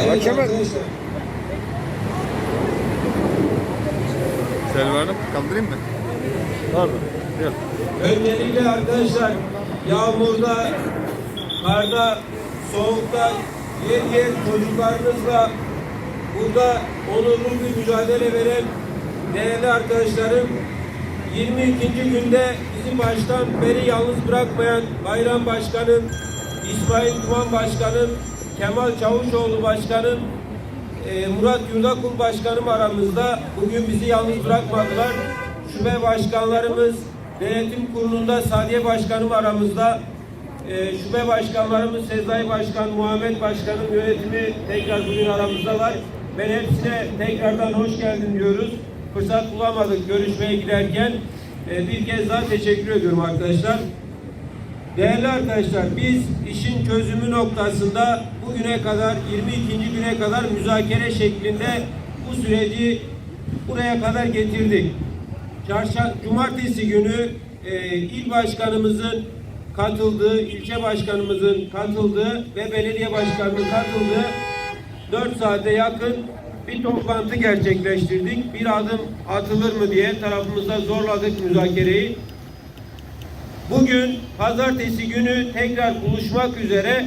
Evet Hakem- arkadaşlar. Selvi Hanım kaldırayım mı? Pardon. Gel. Öncelikle arkadaşlar yağmurda, karda, soğukta yer yer çocuklarımızla burada onurlu bir mücadele veren değerli arkadaşlarım 22. günde bizi baştan beri yalnız bırakmayan Bayram Başkanım, İsmail Duman Başkanım, Kemal Çavuşoğlu Başkanım, e, Murat Yurdakul Başkanım aramızda. Bugün bizi yalnız bırakmadılar. Şube başkanlarımız, denetim kurulunda Sadiye Başkanım aramızda. E, şube başkanlarımız Sezai Başkan, Muhammed Başkanım yönetimi tekrar bugün aramızdalar. Ben hepsine tekrardan hoş geldin diyoruz. Fırsat bulamadık görüşmeye giderken. E, bir kez daha teşekkür ediyorum arkadaşlar. Değerli arkadaşlar biz işin çözümü noktasında bugüne kadar 22. güne kadar müzakere şeklinde bu süreci buraya kadar getirdik. Çarşamba, cumartesi günü e, il başkanımızın katıldığı, ilçe başkanımızın katıldığı ve belediye başkanımızın katıldığı 4 saate yakın bir toplantı gerçekleştirdik. Bir adım atılır mı diye tarafımızda zorladık müzakereyi. Bugün pazartesi günü tekrar buluşmak üzere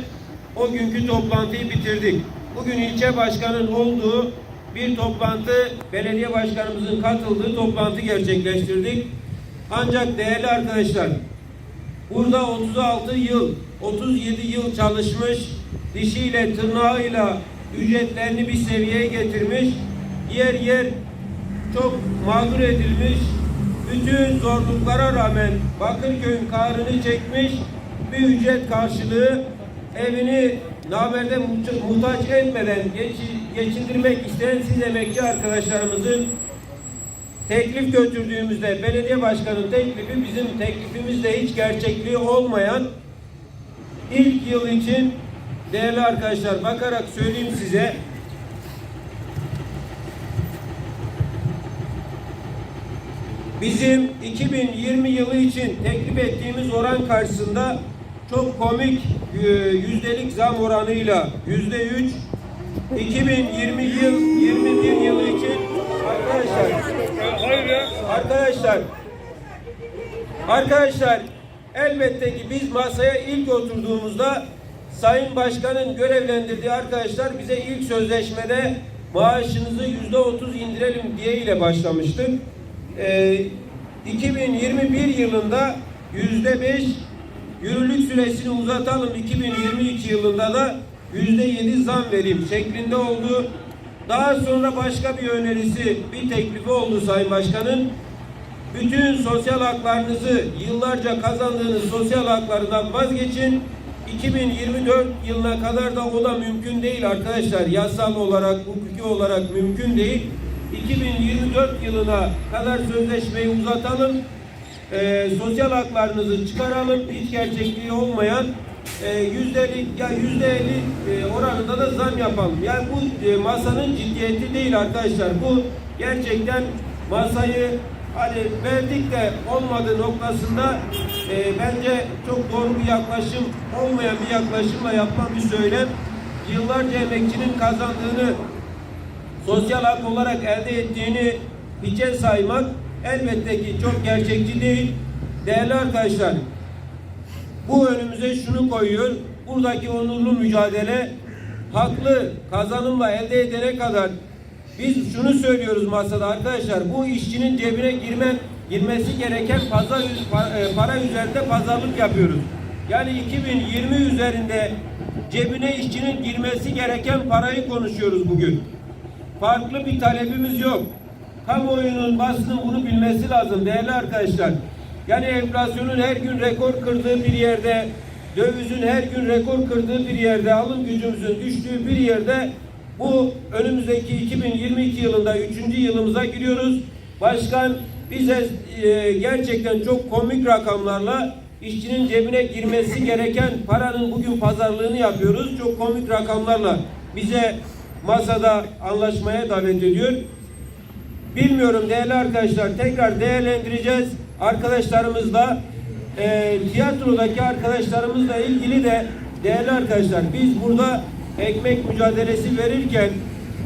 o günkü toplantıyı bitirdik. Bugün ilçe başkanın olduğu bir toplantı, belediye başkanımızın katıldığı toplantı gerçekleştirdik. Ancak değerli arkadaşlar, burada 36 yıl, 37 yıl çalışmış, dişiyle, tırnağıyla ücretlerini bir seviyeye getirmiş, yer yer çok mağdur edilmiş, bütün zorluklara rağmen Bakırköy'ün kahrını çekmiş bir ücret karşılığı evini namerde muhta- muhtaç etmeden geçi- geçindirmek isteyen siz emekçi arkadaşlarımızın teklif götürdüğümüzde belediye başkanının teklifi bizim teklifimizle hiç gerçekliği olmayan ilk yıl için değerli arkadaşlar bakarak söyleyeyim size. Bizim 2020 yılı için teklif ettiğimiz oran karşısında çok komik e, yüzdelik zam oranıyla yüzde üç 2020 yıl 21 yılı için arkadaşlar Hayır. Arkadaşlar, arkadaşlar elbette ki biz masaya ilk oturduğumuzda Sayın Başkan'ın görevlendirdiği arkadaşlar bize ilk sözleşmede maaşınızı yüzde otuz indirelim diye ile başlamıştık. Ee, 2021 yılında yüzde beş yürürlük süresini uzatalım 2022 yılında da yüzde yedi zam vereyim şeklinde oldu. Daha sonra başka bir önerisi, bir teklifi oldu Sayın Başkan'ın. Bütün sosyal haklarınızı, yıllarca kazandığınız sosyal haklarından vazgeçin. 2024 yılına kadar da o da mümkün değil arkadaşlar. Yasal olarak, hukuki olarak mümkün değil. 2024 yılına kadar sözleşmeyi uzatalım. Ee, sosyal haklarınızı çıkaralım. Hiç gerçekliği olmayan e, yüzdelik ya yüzde elli e, oranında da zam yapalım. Yani bu e, masanın ciddiyeti değil arkadaşlar. Bu gerçekten masayı hani verdik de olmadığı noktasında e, bence çok doğru bir yaklaşım olmayan bir yaklaşımla yapılan bir söylem. Yıllarca emekçinin kazandığını sosyal hak olarak elde ettiğini hiçe saymak elbette ki çok gerçekçi değil. Değerli arkadaşlar, bu önümüze şunu koyuyor. Buradaki onurlu mücadele haklı kazanımla elde edene kadar biz şunu söylüyoruz masada arkadaşlar. Bu işçinin cebine girmen girmesi gereken pazar pa- para üzerinde pazarlık yapıyoruz. Yani 2020 üzerinde cebine işçinin girmesi gereken parayı konuşuyoruz bugün. Farklı bir talebimiz yok. Kamuoyunun basının bunu bilmesi lazım değerli arkadaşlar. Yani enflasyonun her gün rekor kırdığı bir yerde, dövizin her gün rekor kırdığı bir yerde, alım gücümüzün düştüğü bir yerde bu önümüzdeki 2022 yılında 3. yılımıza giriyoruz. Başkan bize e, gerçekten çok komik rakamlarla işçinin cebine girmesi gereken paranın bugün pazarlığını yapıyoruz. Çok komik rakamlarla bize masada anlaşmaya davet ediyor. Bilmiyorum değerli arkadaşlar tekrar değerlendireceğiz arkadaşlarımızla e, tiyatrodaki arkadaşlarımızla ilgili de değerli arkadaşlar biz burada ekmek mücadelesi verirken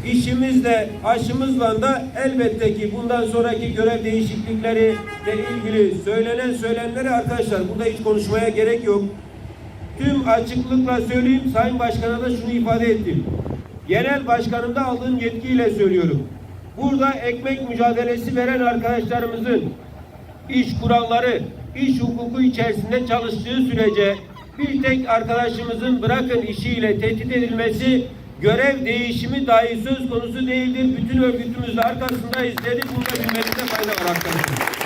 işimizle, aşımızla da elbette ki bundan sonraki görev değişiklikleri ile ilgili söylenen söylemleri arkadaşlar burada hiç konuşmaya gerek yok. Tüm açıklıkla söyleyeyim Sayın Başkan'a da şunu ifade ettim. Genel başkanımda aldığım yetkiyle söylüyorum. Burada ekmek mücadelesi veren arkadaşlarımızın iş kuralları, iş hukuku içerisinde çalıştığı sürece bir tek arkadaşımızın bırakın işiyle tehdit edilmesi görev değişimi dahi söz konusu değildir. Bütün örgütümüzle arkasındayız dedi. Burada bilmenizde fayda var arkadaşlar.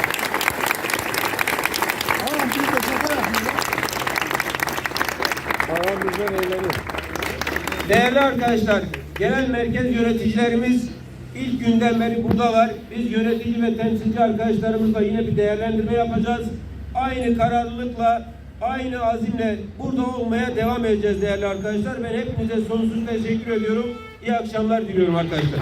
Değerli arkadaşlar, genel merkez yöneticilerimiz ilk günden beri buradalar. Biz yönetici ve temsilci arkadaşlarımızla yine bir değerlendirme yapacağız. Aynı kararlılıkla, aynı azimle burada olmaya devam edeceğiz değerli arkadaşlar. Ben hepinize sonsuz teşekkür ediyorum. İyi akşamlar diliyorum arkadaşlar.